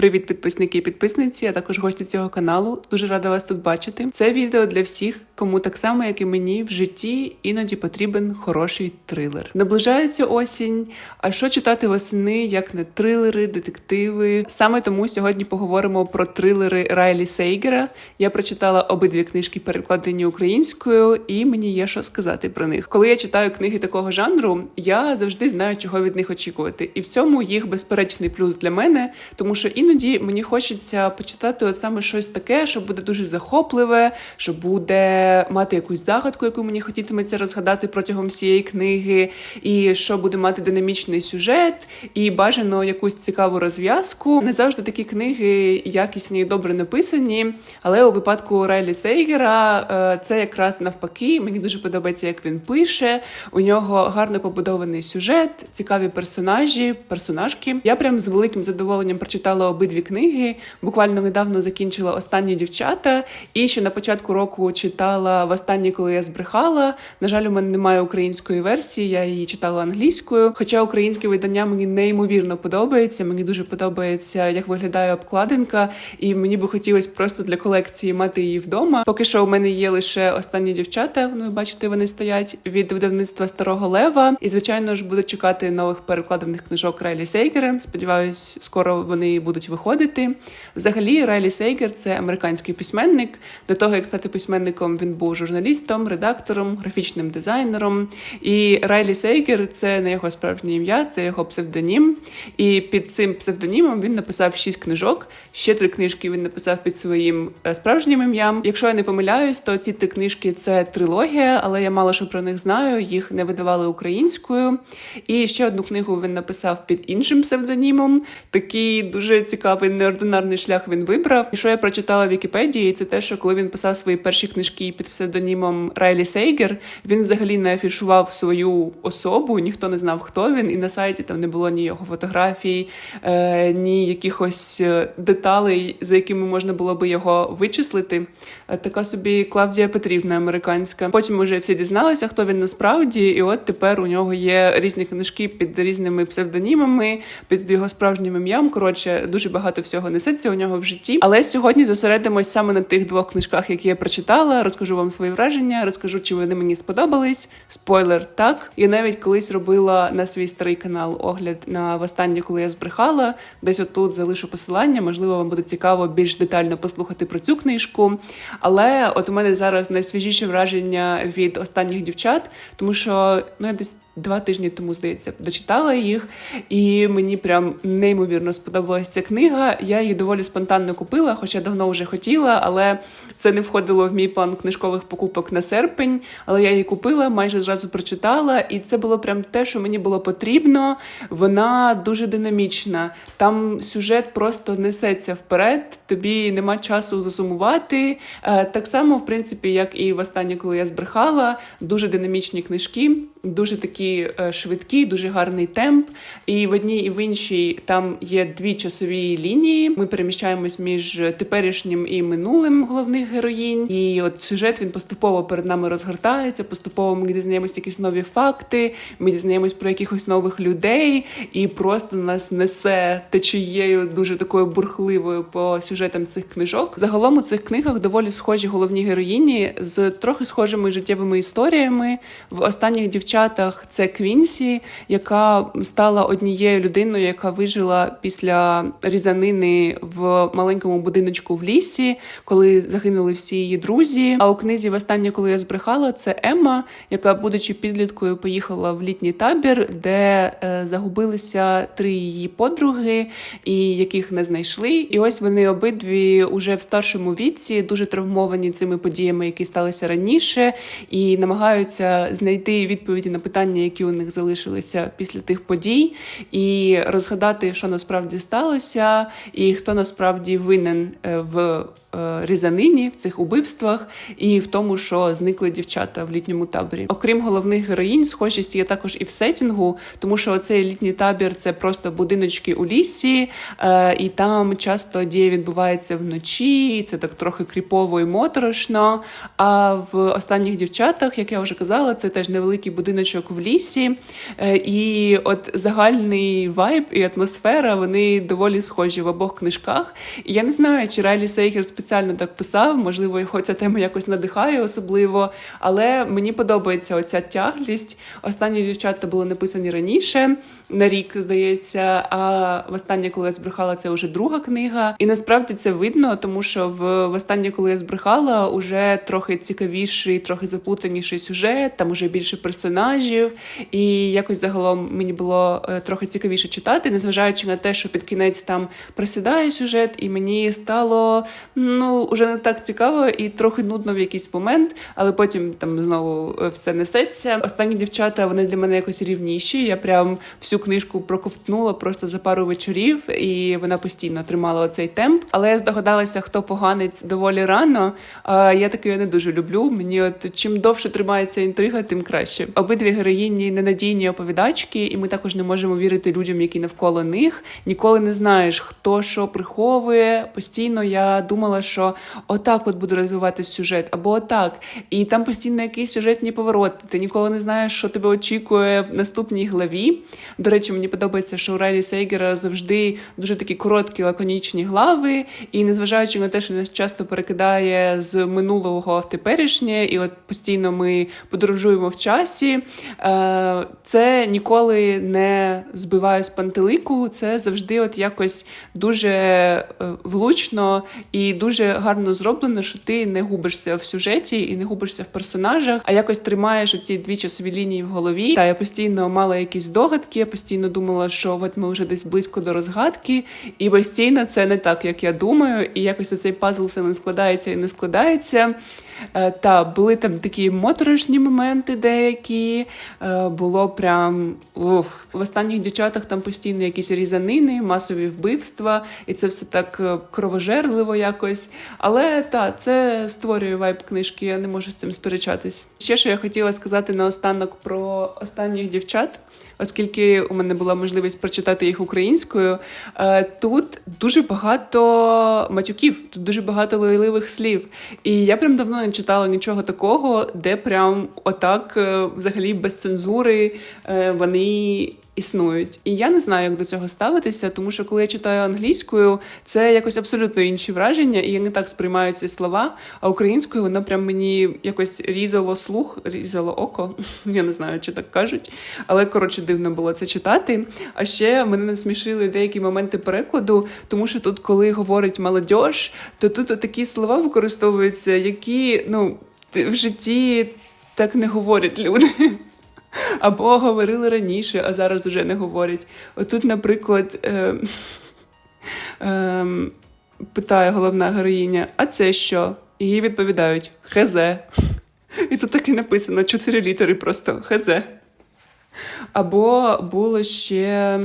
Привіт, підписники і підписниці, а також гості цього каналу. Дуже рада вас тут бачити. Це відео для всіх, кому так само, як і мені, в житті іноді потрібен хороший трилер. Наближається осінь. А що читати восени, як не трилери, детективи? Саме тому сьогодні поговоримо про трилери Райлі Сейгера. Я прочитала обидві книжки, перекладені українською, і мені є що сказати про них. Коли я читаю книги такого жанру, я завжди знаю, чого від них очікувати. І в цьому їх безперечний плюс для мене, тому що іноді мені хочеться почитати от саме щось таке, що буде дуже захопливе, що буде мати якусь загадку, яку мені хотітиметься розгадати протягом всієї книги, і що буде мати динамічний сюжет, і бажано якусь цікаву розв'язку. Не завжди такі книги якісні і добре написані, але у випадку Райлі Сейгера е, це якраз навпаки. Мені дуже подобається, як він пише. У нього гарно побудований сюжет, цікаві персонажі, персонажки. Я прям з великим задоволенням прочитала обидві книги. Буквально недавно закінчила останні дівчата, і ще на початку року читала востаннє, коли я збрехала. На жаль, у мене немає української версії, я її читала англійською. Хоча українське видання мені неймовірно подобається. Мені дуже подобається, як виглядає обкладинка, і мені би хотілося просто для колекції мати її вдома. Поки що у мене є лише останні дівчата. Ну, бачите, вони стоять від видавництва Старого Лева. І звичайно ж буду чекати нових перекладених книжок Райлі Сейгера. Сподіваюсь, скоро вони будуть виходити. Взагалі, Райлі Сейгер це американський письменник. До того як стати письменником, він був журналістом, редактором, графічним дизайнером. І Райлі Сейгер це не його справжнє ім'я, це його псевдонім. І під цим псевдонімом він написав шість книжок. Ще три книжки він написав під своїм е, справжнім ім'ям. Якщо я не помиляюсь, то ці три книжки це трилогія, але я мало що про них знаю. Їх не видавали українською. І ще одну книгу він написав під іншим псевдонімом. Такий дуже цікавий неординарний шлях він вибрав. І що я прочитала в Вікіпедії, це те, що коли він писав свої перші книжки під псевдонімом Райлі Сейгер, він взагалі не афішував свою особу, ніхто не знав, хто він, і на сайті там не було ні його фотографій, е, ні якихось е, деталей, за якими можна було би його вичислити. Е, Така собі Клавдія Петрівна американська. Потім вже всі дізналися, хто він насправді, і от тепер у нього є різні книжки під різними псевдонімами, під його справжнім ім'ям. Коротше, дуже багато всього несеться у нього в житті. Але сьогодні зосередимось саме на тих двох книжках, які я прочитала. Розкажу вам свої враження, розкажу, чи вони мені сподобались. Спойлер, так. Я навіть колись робила на свій старий канал огляд на востаннє, коли я збрехала. Десь отут залишу посилання. Можливо, вам буде цікаво більш детально послухати про цю книжку. Але от у мене зараз найсвіжіше враження від останніх дівчат, тому що ну я десь. Два тижні тому, здається, дочитала їх, і мені прям неймовірно сподобалася ця книга. Я її доволі спонтанно купила, хоча давно вже хотіла, але це не входило в мій план книжкових покупок на серпень. Але я її купила, майже зразу прочитала, і це було прям те, що мені було потрібно. Вона дуже динамічна. Там сюжет просто несеться вперед, тобі нема часу засумувати. Е, Так само, в принципі, як і востаннє, коли я збрехала, дуже динамічні книжки, дуже такі е, швидкі, дуже гарний темп. І в одній і в іншій там є дві часові лінії. Ми переміщаємось між теперішнім і минулим головних героїнь. І от сюжет він поступово перед нами розгортається. Поступово ми дізнаємося якісь нові факти. Ми дізнаємось про якихось нових людей, і просто нас несе течією дуже такою бурхливою по сюжетам цих книжок. Загалом у цих книгах доволі схожі головні героїні з трохи схожими життєвими історіями. В останніх дівчатах це Квінсі, яка стала однією людиною, яка вижила після різанини в маленькому будиночку в лісі, коли загинули всі її друзі. А у книзі востаннє, коли я збрехала, це Емма, яка, будучи підліткою, поїхала в літній табір, де е, загубилися три її подруги, і яких не знайшли. І ось вони обидві уже в старшому віці, дуже травмовані цими подіями, які сталися раніше, і намагаються знайти відповіді на питання, які у них залишилися після тих подій, і розгадати, що насправді сталося, і хто насправді винен е, в різанині, в цих убивствах і в тому, що зникли дівчата в літньому таборі. Окрім головних героїнь, схожість є також і в сетінгу, тому що цей літній табір це просто будиночки у лісі, е, і там часто дія відбувається вночі, це так трохи кріпово і моторошно. А в останніх дівчатах, як я вже казала, це теж невеликий будиночок в лісі, е, і от загальний вайб і атмосфера вони доволі схожі в обох книжках. І я не знаю, чи Райлі Сейгер спеціально так писав, можливо, його ця тема якось надихає особливо. Але мені подобається оця тяглість. Останні дівчата були написані раніше, на рік, здається. А востаннє, коли я збрехала, це вже друга книга. І насправді це видно, тому що в востаннє, коли я збрехала, уже трохи цікавіший, трохи заплутаніший сюжет, там уже більше персонажів, і якось загалом мені було е, трохи цікавіше читати, незважаючи на те, що під кінець там просідає сюжет, і мені стало ну уже не так цікаво і трохи нудно в якийсь момент, але потім там знову е, все несеться. Останні дівчата вони для мене якось рівніші. Я прям всю книжку проковтнула просто за пару вечорів, і вона постійно тримала оцей темп. Але я здогадалася, хто поганець доволі рано. А я таке не дуже люблю. Мені от чим довше тримається інтрига, тим краще. Обидві героїні ненадійні оповідачки, і ми також не можемо вірити людям, які навколо них. Ніколи не знаєш, хто що приховує. Постійно я думала, що отак от буде розвиватися сюжет, або отак. І там постійно якісь сюжетні повороти. Ти ніколи не знаєш, що тебе очікує в наступній главі. До речі, мені подобається, що у Райлі Сейгера завжди дуже такі короткі, лаконічні глави. І незважаючи на те, що нас часто перекидає з минулого в теперішнє, і от постійно ми подорожуємо в часі, е, це ніколи не збиває з пантелику. Це завжди от якось дуже е, влучно і дуже гарно зроблено, що ти не губишся в сюжеті і не губишся в персонажах, а якось тримаєш оці дві часові лінії в голові. Та я постійно мала якісь догадки, я постійно думала, що от ми вже десь близько до розгадки, і постійно це не так, як я думаю, і якось оцей пазл все не складається і не складається. Е, Та були там такі моторошні моменти деякі. е, Було прям уф. в останніх дівчатах там постійно якісь різанини, масові вбивства, і це все так е, кровожерливо якось. Але та це створює вайб книжки, я не можу з цим сперечатись. Ще що я хотіла сказати наостанок про останніх дівчат. Оскільки у мене була можливість прочитати їх українською, е, тут дуже багато матюків, тут дуже багато лайливих слів. І я прям давно не читала нічого такого, де прям отак, е, взагалі без цензури, е, вони існують. І я не знаю, як до цього ставитися, тому що коли я читаю англійською, це якось абсолютно інші враження, і я не так сприймаю ці слова. А українською воно прям мені якось різало слух, різало око. Я не знаю, чи так кажуть. Але коротше дивно було це читати. А ще мене насмішили деякі моменти перекладу, тому що тут, коли говорить молодь, то тут такі слова використовуються, які ну в житті так не говорять люди. Або говорили раніше, а зараз уже не говорять. Отут, наприклад, е, е, питає головна героїня: а це що? І їй відповідають Хезе. І тут таки написано чотири літери просто Хезе. Або було ще.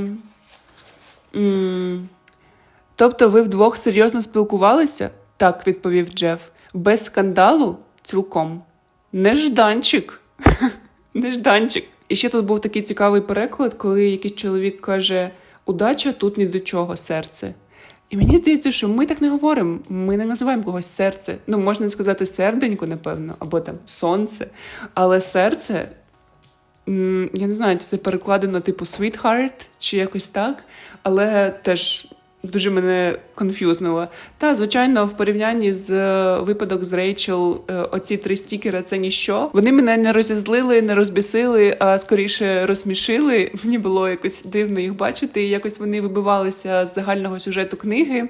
Тобто ви вдвох серйозно спілкувалися? Так, відповів Джеф. Без скандалу цілком. Нежданчик. Нежданчик. І ще тут був такий цікавий переклад, коли якийсь чоловік каже: удача тут ні до чого, серце. І мені здається, що ми так не говоримо. Ми не називаємо когось серце. Ну, можна сказати серденько, напевно, або там сонце. Але серце, я не знаю, чи це перекладено типу sweetheart, чи якось так, але теж дуже мене конф'юзнило. Та, звичайно, в порівнянні з е, випадок з Рейчел, е, оці три стікери це ніщо. Вони мене не розізлили, не розбісили, а скоріше розсмішили. Мені було якось дивно їх бачити. Якось вони вибивалися з загального сюжету книги.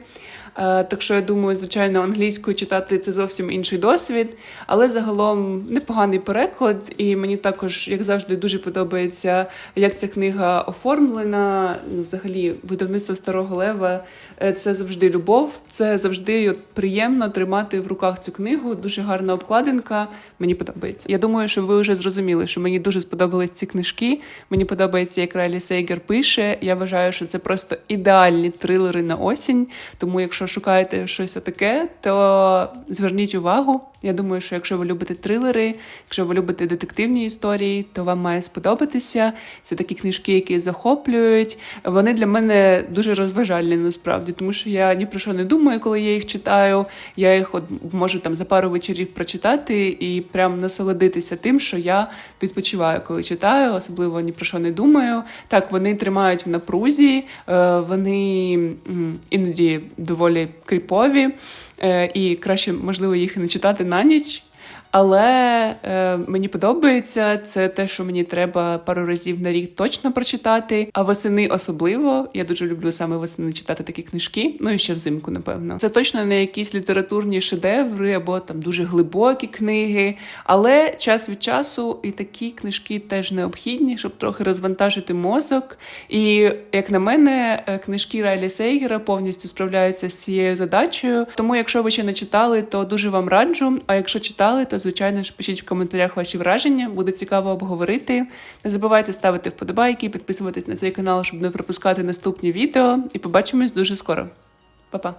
Е, Так що я думаю, звичайно, англійською читати це зовсім інший досвід, але загалом непоганий переклад, і мені також, як завжди, дуже подобається, як ця книга оформлена. Взагалі, видавництво старого лева е, це завжди любов, це завжди приємно тримати в руках цю книгу. Дуже гарна обкладинка. Мені подобається. Я думаю, що ви вже зрозуміли, що мені дуже сподобались ці книжки. Мені подобається, як Райлі Сейгер пише. Я вважаю, що це просто ідеальні трилери на осінь. Тому, якщо шукаєте щось таке, то зверніть увагу. Я думаю, що якщо ви любите трилери, якщо ви любите детективні історії, то вам має сподобатися. Це такі книжки, які захоплюють. Вони для мене дуже розважальні насправді, тому що я ні про що не думаю, коли я їх читаю. Я їх от можу там за пару вечорів прочитати і прям насолодитися тим, що я відпочиваю, коли читаю, особливо ні про що не думаю. Так, вони тримають в напрузі, е, вони іноді доволі кріпові, е, і краще, можливо, їх не читати на ніч. Але е, мені подобається це те, що мені треба пару разів на рік точно прочитати. А восени особливо я дуже люблю саме восени читати такі книжки. Ну і ще взимку, напевно. Це точно не якісь літературні шедеври або там дуже глибокі книги. Але час від часу і такі книжки теж необхідні, щоб трохи розвантажити мозок. І як на мене, е, книжки Райлі Сейгера повністю справляються з цією задачею. Тому, якщо ви ще не читали, то дуже вам раджу. А якщо читали, то звичайно ж пишіть в коментарях ваші враження. Буде цікаво обговорити. Не забувайте ставити вподобайки, підписуватись на цей канал, щоб не пропускати наступні відео. І побачимось дуже скоро. Па-па!